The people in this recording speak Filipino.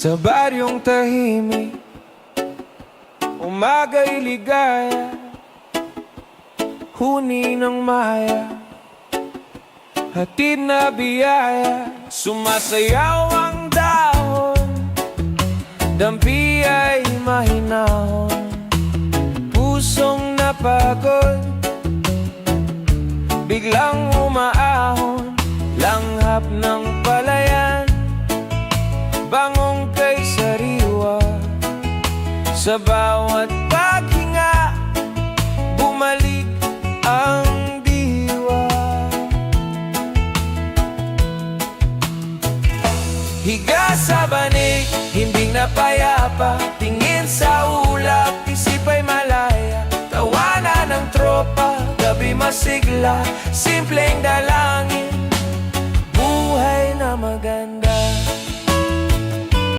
Sa baryong tahimik Umaga'y ligaya Huni ng maya Hatid na biyaya Sumasayaw ang dahon Dampi ay mahinahon Pusong napagod Biglang umaahon Langhap ng Sa bawat paghinga Bumalik ang diwa. Higa sa banig, hindi na payapa. Tingin sa ulap, isip ay malaya. Tawanan ng tropa, gabi masigla. Simpleng maganda